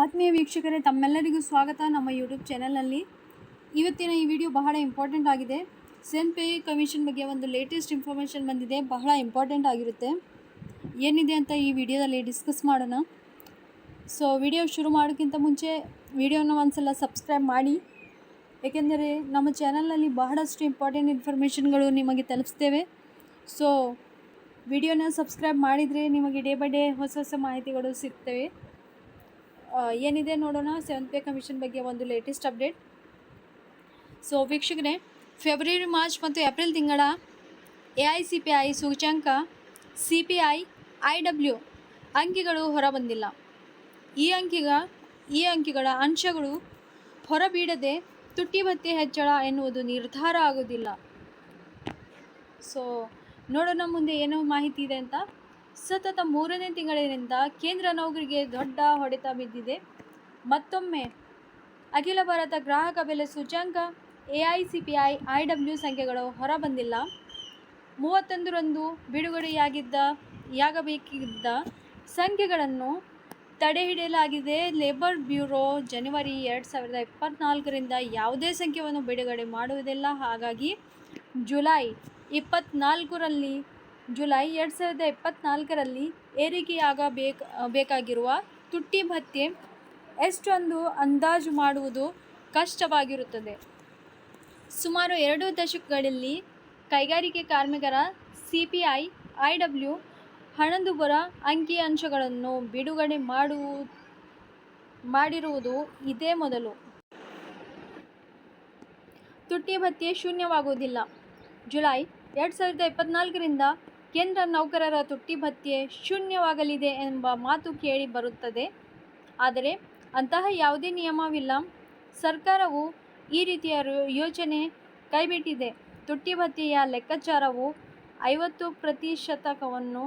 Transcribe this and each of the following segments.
ಆತ್ಮೀಯ ವೀಕ್ಷಕರೇ, ತಮ್ಮೆಲ್ಲರಿಗೂ ಸ್ವಾಗತ ನಮ್ಮ ಯೂಟ್ಯೂಬ್ ಚಾನಲ್ನಲ್ಲಿ ಇವತ್ತಿನ ಈ ವಿಡಿಯೋ ಬಹಳ ಇಂಪಾರ್ಟೆಂಟ್ ಆಗಿದೆ. ಸೆನ್ ಪೇ ಕಮಿಷನ್ ಬಗ್ಗೆ ಒಂದು ಲೇಟೆಸ್ಟ್ ಇನ್ಫಾರ್ಮೇಷನ್ ಬಂದಿದೆ. ಬಹಳ ಇಂಪಾರ್ಟೆಂಟ್ ಆಗಿರುತ್ತೆ. ಏನಿದೆ ಅಂತ ಈ ವಿಡಿಯೋದಲ್ಲಿ ಡಿಸ್ಕಸ್ ಮಾಡೋಣ. ಸೊ ವಿಡಿಯೋ ಶುರು ಮಾಡೋಕ್ಕಿಂತ ಮುಂಚೆ ವಿಡಿಯೋನ ಒಂದ್ಸಲ ಸಬ್ಸ್ಕ್ರೈಬ್ ಮಾಡಿ. ಏಕೆಂದರೆ, ನಮ್ಮ ಚಾನಲ್ನಲ್ಲಿ ಬಹಳಷ್ಟು ಇಂಪಾರ್ಟೆಂಟ್ ಇನ್ಫಾರ್ಮೇಷನ್ಗಳು ನಿಮಗೆ ತಲುಪಿಸ್ತೇವೆ. ಸೊ ವಿಡಿಯೋನ ಸಬ್ಸ್ಕ್ರೈಬ್ ಮಾಡಿದರೆ ನಿಮಗೆ ಡೇ ಬೈ ಡೇ ಹೊಸ ಹೊಸ ಮಾಹಿತಿಗಳು ಸಿಗ್ತವೆ. ಏನಿದೆ ನೋಡೋಣ ಸೆವೆಂತ್ ಪೇ ಕಮಿಷನ್ ಬಗ್ಗೆ ಒಂದು ಲೇಟೆಸ್ಟ್ ಅಪ್ಡೇಟ್ ಸೊ ವೀಕ್ಷಕರೇ ಫೆಬ್ರವರಿ ಮಾರ್ಚ್ ಮತ್ತು ಏಪ್ರಿಲ್ ತಿಂಗಳ A I C P I ಸೂಚ್ಯಾಂಕ C P I I W ಅಂಕಿಗಳು ಹೊರಬಂದಿಲ್ಲ. ಈ ಅಂಕಿಗ, ಈ ಅಂಕಿಗಳ ಅಂಶಗಳು ಹೊರಬೀಡದೆ ತುಟ್ಟಿ ಭತ್ಯೆ ಹೆಚ್ಚಳ ಎನ್ನುವುದು ನಿರ್ಧಾರ ಆಗೋದಿಲ್ಲ ಸೊ ನೋಡೋಣ ಮುಂದೆ ಏನೋ ಮಾಹಿತಿ ಇದೆ ಅಂತ. ಸತತ ಮೂರನೇ ತಿಂಗಳಿನಿಂದ ಕೇಂದ್ರ ನೌಕರಿಗೆ ದೊಡ್ಡ ಹೊಡೆತ ಬಿದ್ದಿದೆ. ಮತ್ತೊಮ್ಮೆ ಅಖಿಲ ಭಾರತ ಗ್ರಾಹಕ ಬೆಲೆ ಸೂಚ್ಯಾಂಕ A I C P I I W ಸಂಖ್ಯೆಗಳು ಹೊರಬಂದಿಲ್ಲ. ಮೂವತ್ತೊಂದರಂದು ಬಿಡುಗಡೆಯಾಗಿದ್ದ, ಯಾಗಬೇಕಿದ್ದ ಸಂಖ್ಯೆಗಳನ್ನು ತಡೆಹಿಡಿಯಲಾಗಿದೆ. ಲೇಬರ್ ಬ್ಯೂರೋ ಜನವರಿ ಎರಡು ಸಾವಿರದ ಇಪ್ಪತ್ತ್ನಾಲ್ಕರಿಂದ ಯಾವುದೇ ಸಂಖ್ಯೆಯನ್ನು ಬಿಡುಗಡೆ ಮಾಡುವುದಿಲ್ಲ. ಹಾಗಾಗಿ ಜುಲೈ ಇಪ್ಪತ್ತ್ನಾಲ್ಕರಲ್ಲಿ ಜುಲೈ ಎರಡು ಸಾವಿರದ ಇಪ್ಪತ್ತ್ನಾಲ್ಕರಲ್ಲಿ ಏರಿಕೆಯಾಗಬೇಕು, ಬೇಕಾಗಿರುವ ತುಟ್ಟಿ ಭತ್ಯೆ ಎಷ್ಟೊಂದು ಅಂದಾಜು ಮಾಡುವುದು ಕಷ್ಟವಾಗಿರುತ್ತದೆ. ಸುಮಾರು ಎರಡು ದಶಕಗಳಲ್ಲಿ ಕೈಗಾರಿಕೆ ಕಾರ್ಮಿಕರ C P I I W ಹಣದುಬ್ಬರ ಅಂಕಿಅಂಶಗಳನ್ನು ಬಿಡುಗಡೆ ಮಾಡು ಮಾಡಿರುವುದು ಇದೇ ಮೊದಲು. ತುಟ್ಟಿ ಭತ್ಯೆ ಶೂನ್ಯವಾಗುವುದಿಲ್ಲ. ಜುಲೈ ಎರಡು ಸಾವಿರದ ಇಪ್ಪತ್ತ್ನಾಲ್ಕರಿಂದ ಕೇಂದ್ರ ನೌಕರರ ತುಟ್ಟಿ ಭತ್ಯೆ ಶೂನ್ಯವಾಗಲಿದೆ ಎಂಬ ಮಾತು ಕೇಳಿ ಬರುತ್ತದೆ. ಆದರೆ ಅಂತಹ ಯಾವುದೇ ನಿಯಮವಿಲ್ಲ. ಸರ್ಕಾರವು ಈ ರೀತಿಯ ಯೋಜನೆ ಕೈಬಿಟ್ಟಿದೆ. ತುಟ್ಟಿ ಭತ್ಯೆಯ ಲೆಕ್ಕಾಚಾರವು ಐವತ್ತು ಪ್ರತಿಶತಕವನ್ನು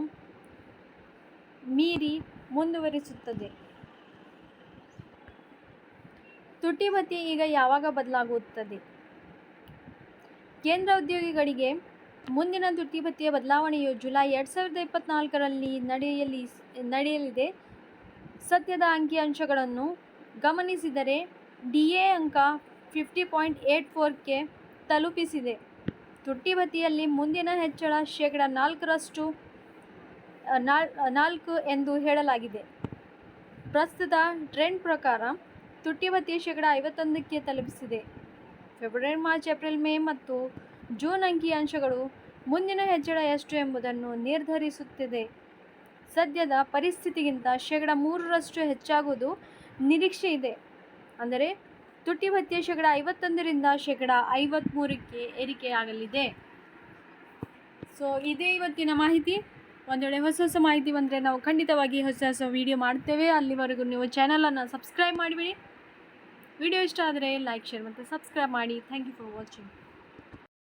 ಮೀರಿ ಮುಂದುವರಿಸುತ್ತದೆ. ತುಟ್ಟಿ ಭತ್ಯೆ ಈಗ ಯಾವಾಗ ಬದಲಾಗುತ್ತದೆ? ಕೇಂದ್ರ ಉದ್ಯೋಗಿಗಳಿಗೆ ಮುಂದಿನ ತುಟ್ಟಿ ಭತ್ಯೆಯ ಬದಲಾವಣೆಯು ಜುಲೈ ಎರಡು ಸಾವಿರದ ಇಪ್ಪತ್ತ್ನಾಲ್ಕರಲ್ಲಿ ನಡೆಯಲಿ, ನಡೆಯಲಿದೆ. ಸದ್ಯದ ಅಂಕಿಅಂಶಗಳನ್ನು ಗಮನಿಸಿದರೆ ಡಿ ಎ ಅಂಕ ಫಿಫ್ಟಿ ಪಾಯಿಂಟ್ ಏಯ್ಟ್ ಫೋರ್ಗೆ ತಲುಪಿಸಿದೆ. ತುಟ್ಟಿ ಭತ್ಯೆಯಲ್ಲಿ ಮುಂದಿನ ಹೆಚ್ಚಳ ಶೇಕಡ ನಾಲ್ಕರಷ್ಟು ನಾಲ್ಕು ಎಂದು ಹೇಳಲಾಗಿದೆ. ಪ್ರಸ್ತುತ ಟ್ರೆಂಡ್ ಪ್ರಕಾರ ತುಟ್ಟಿ ಭತ್ಯೆ ಶೇಕಡ ಐವತ್ತೊಂದಕ್ಕೆ ತಲುಪಿಸಿದೆ. ಫೆಬ್ರವರಿ, ಮಾರ್ಚ್, ಏಪ್ರಿಲ್, ಮೇ ಮತ್ತು ಜೂನ್ ಅಂಕಿಅಂಶಗಳು ಮುಂದಿನ ಹೆಚ್ಚಳ ಎಷ್ಟು ಎಂಬುದನ್ನು ನಿರ್ಧರಿಸುತ್ತಿದೆ. ಸದ್ಯದ ಪರಿಸ್ಥಿತಿಗಿಂತ ಶೇಕಡ ಮೂರರಷ್ಟು ಹೆಚ್ಚಾಗುವುದು ನಿರೀಕ್ಷೆ ಇದೆ. ಅಂದರೆ ತುಟ್ಟಿ ಭತ್ಯೆ ಶೇಕಡ ಐವತ್ತೊಂದರಿಂದ ಶೇಕಡ ಐವತ್ತ್ಮೂರಕ್ಕೆ ಏರಿಕೆಯಾಗಲಿದೆ. ಸೊ, ಇದೇ ಇವತ್ತಿನ ಮಾಹಿತಿ. ಒಂದು ವೇಳೆ ಹೊಸ ಹೊಸ ಮಾಹಿತಿ ಬಂದರೆ ನಾವು ಖಂಡಿತವಾಗಿ ಹೊಸ ಹೊಸ ವೀಡಿಯೋ ಮಾಡ್ತೇವೆ. ಅಲ್ಲಿವರೆಗೂ ನೀವು ಚಾನಲನ್ನು ಸಬ್ಸ್ಕ್ರೈಬ್ ಮಾಡಿಬಿಡಿ. ವಿಡಿಯೋ ಇಷ್ಟ ಆದರೆ ಲೈಕ್ ಶೇರ್ ಮತ್ತು ಸಬ್ಸ್ಕ್ರೈಬ್ ಮಾಡಿ. Thank you for watching